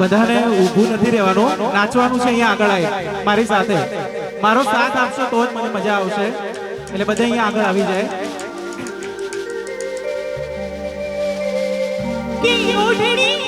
બધાને ઊભું નથી રહેવાનું. નાચવાનું છે અહીંયા આગળ આવી મારી સાથે. મારો સાથ આપશો તો જ મને મજા આવશે. એટલે બધા અહીંયા આગળ આવી જાય. કે ઓઢણી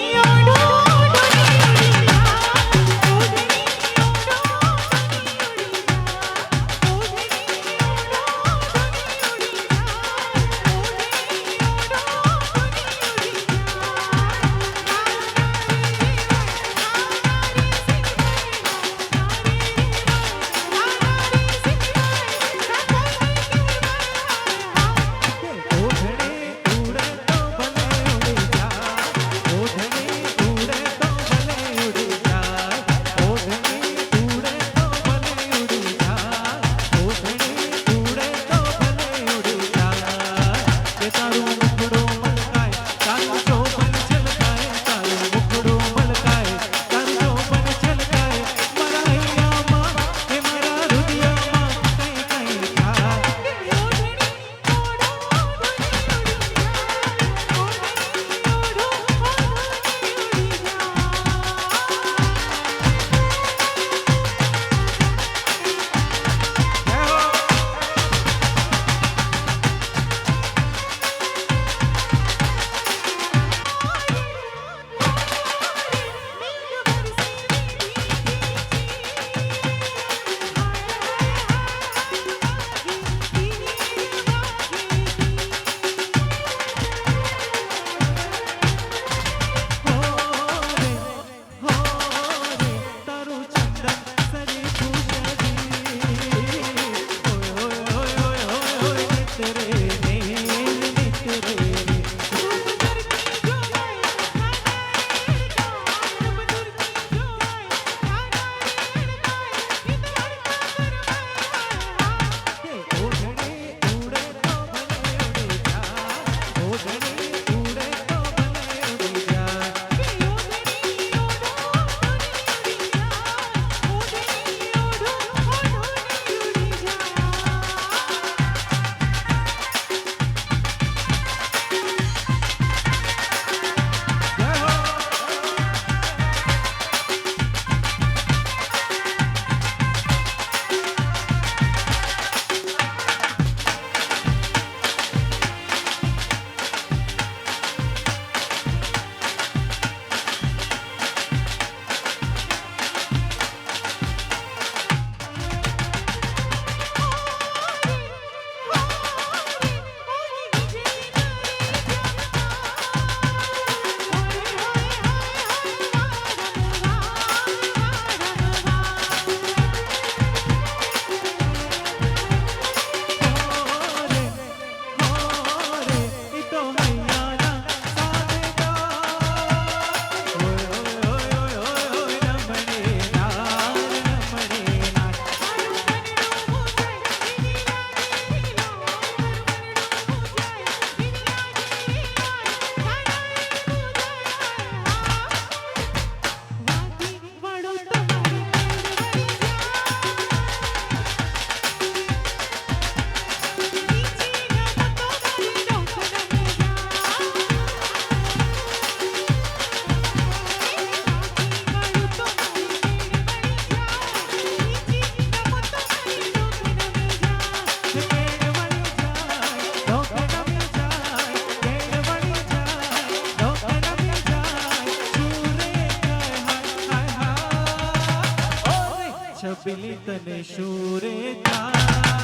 છબીલી તને શોરે જા